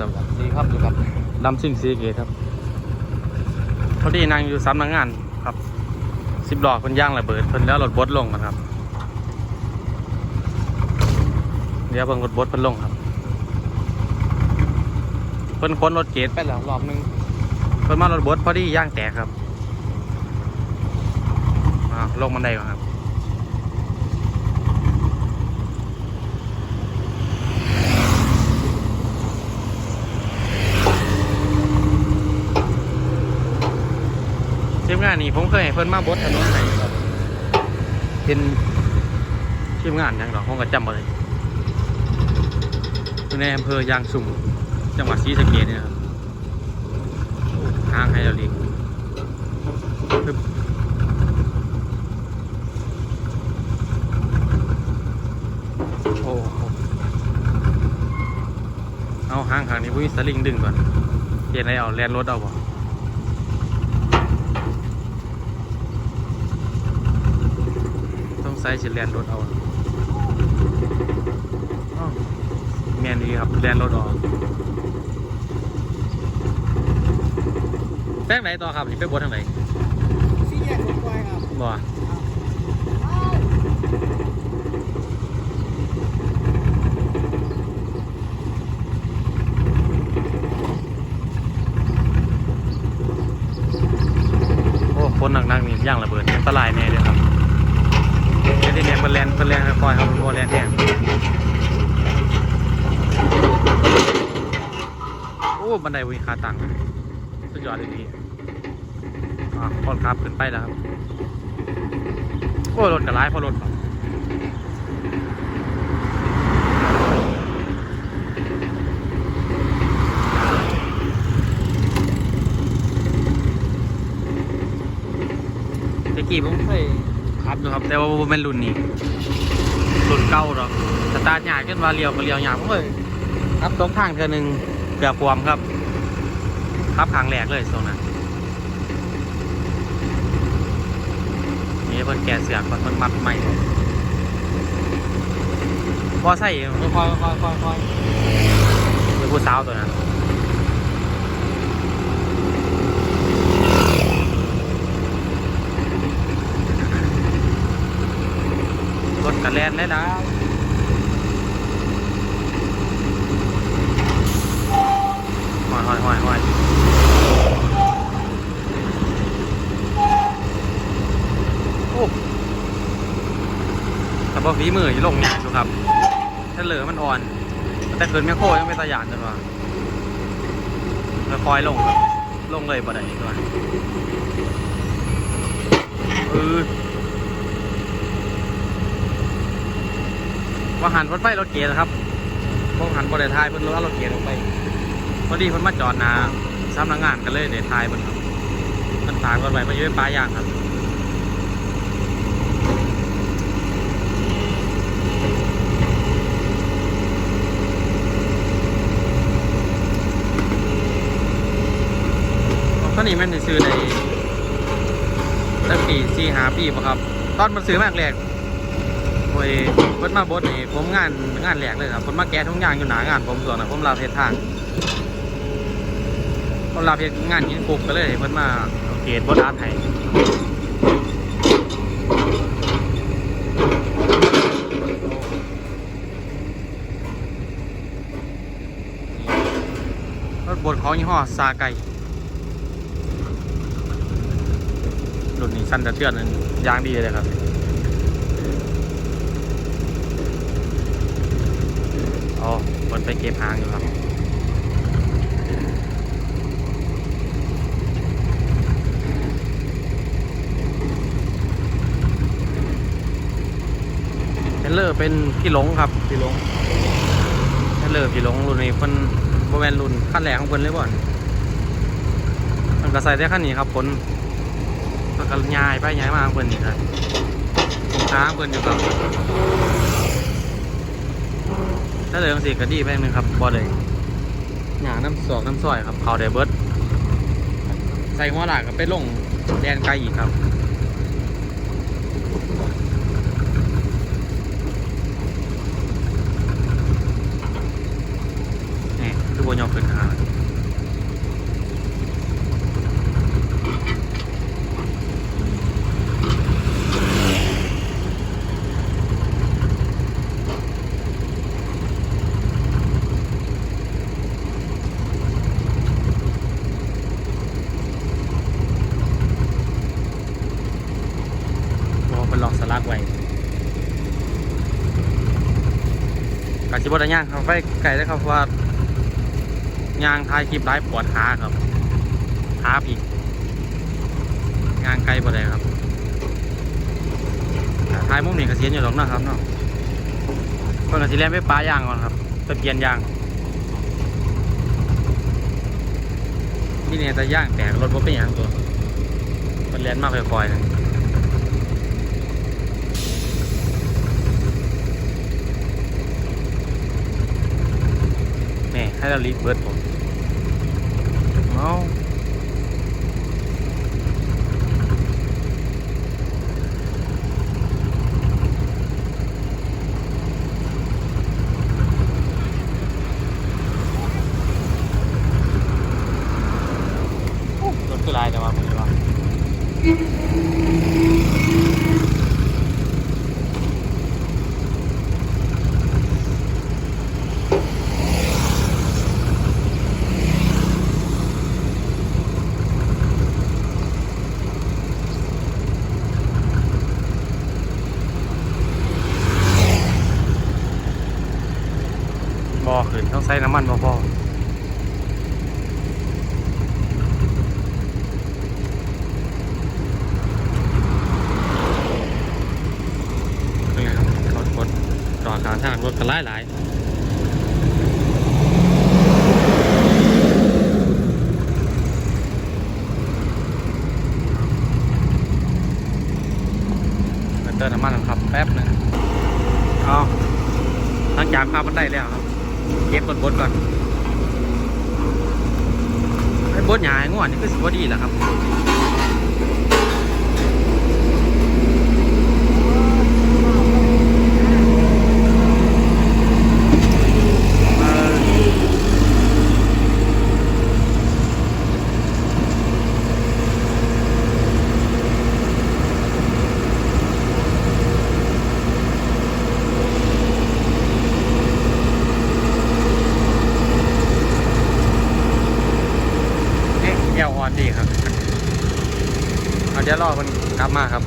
สวัสดีครับอยู่กับดำซิ่งซีเกตครับพอดีนางอยู่สำนักงานครับสิบล้อเพิ่นย่างระเบิดเพิ่นแล้วรถบดลงกันครับ เดี๋ยวเบิ่งรถบดเพิ่นลงครับ เพิ่นค้นรถเกตไปแล้วรอบนึงเพิ่นมารถบดพอดีย่างแตกครับอ่าลงบันไดก่อนครับ ที มานี่ผมเคยให้เพิ่นมาบดถนนไหนครับเป็นทีมงานยังหรอกผมก็จำบ่ได้อยู่ในอำเภอยางสุ่มจังหวัดศรีสะเกษเนี่ยครับทางไฮดรอลิกโอ้เอาห้างทางนี้พุ่งสลิงดึงก่อนเปลี่ยนอะไรเอาแลนรถเอาบ่ ต้องใส่สิแลนรถเอาอ้าวแมนดีครับแลนรถออกแป้งไหนต่อครับนี่ไปบดทางไหนสี่แยกคนควายครับบ่โอ้ฝนหนักๆนี่ย่างระเบิดอันตรายแน่เลยครับเดี๋ยวนี้เนี่ยมันแลน ปล่อยๆครับมันบ่แลนแห้งโอ้บันไดวิคาตังสุดยอดเลยนี่อ่าคนขับขึ้นไปแล้วครับโอ้รถกระไรพราะรถตะกี้ผมเคยขับอยู่ครับ แต่ว่าบ่แม่นรุ่นนี้ รุ่นเก่าหรอกสตาร์ทยากขึ้นว่าเลี้ยวก็เลี้ยวยากผมเลยขับตรงทางเทือหนึ่งเกือบความครับขับทางแรกเลยตรงนั้นนี่เพิ่นแกะเสือกเพิ่นมัดใหม่พอใส่ค่อยๆค่อยค่อยๆค่อยๆเป็นผู้สาวตัวนั้น ถกระแลนได้แล้วหอยหอยหอยหอยโอ้แต่พอฝีมืออยู่ลงยากอยู่ครับถ้าเหลือมันอ่อน แต่เกินแม่โคยังไม่ตะยานจนว่าคอยลง ลงเลยบ่ได้ด้วยเออ ว่าหันรถไฟรถเกียร์นะครับพวกหันบริทายเพิ่นรถรถเกียร์ลงไปพอดีเพิ่นมาจอดนาสำนักงานกันเลยเดี๋ยวทายเพิ่นครับมันฝากรถไว้มาอยู่ในป่ายางครับตอนนี้มันซื้อในตั้งปีสี่หาปีป่ะครับ ตอนมันซื้อมากแรก โอ้ยเพิ่นมาบดนี่ผมงานงานแรกเลยครับผมมาแก้ทุกอย่างอยู่หนางานผมส่วนนะผมรับเพจทางผมรับเพจงานยิงกลุ่มก็เลยเพิ่นมาเอาเกตบดอาร์ตให้รถบดของยี่ห้อซาไกรุ่นนี้สั้นจะเทือนยางดีเลยครับ อ๋อมั นไปเก็บหางอยู่ครับเทเลอร์เป็นพี่หลงครับพี่หลงเทเลอร์พี่หลงรุ่นนี้เพิ่นโบแมนรุ่นขั้นแรกของเพิ่นเลยบ่อนมันก็ใส่ได้ขั้นนี้ครับผลมันก็ย้ายไปย้ายมาเพิ่นนี่ครับทางเพิ่นอยู่ครับถ้า เลยมันสิก็ดีไปหนึงครับบอเลยหยาน้ำสอกน้ำซอยครับเขาไดเบิดใส่หัวหลากก็ไปลงแดนไกลอีกครับ ยกขึ้นหาโอ้เป็นหลอกสลักไว้ กาจิบดย่างเขาไปไก่ได้ครับเพราะว่ายางทายคลิปไลฟ์ปวดขาครับขาผียางไกลบ่ได้ครับทายมุมนี้ก็เสียนอยู่หรอกนะครับเนาะเพิ่นก็สิแล่นไปปลาย่างก่อนครับไปเปลี่ยนย่างนี่เนี่ยแต่างแตกรถบ่เป็นหยังตัวมันแล่นมากค่อยๆนะ แหม่ให้เราลีดเบิร์ดผมเอาโอ้รถคือลายแต่ว่าผมว่าบ่ ขึ้นต้องใส่น้ำมันบ่พอเป็นไงครับรถรถจอดกางทางรถกันหลายหลายเติมน้ำมันครับแป๊บหนึงเอาหลังจากพามันได้แล้วครับ เก็บบดบดก่อนไอ้บดหยาง่วนนี่คือสิบดีแหละครับเอ่อ ล่อครับเอาเดี๋ยวรอมันกลับมาครับ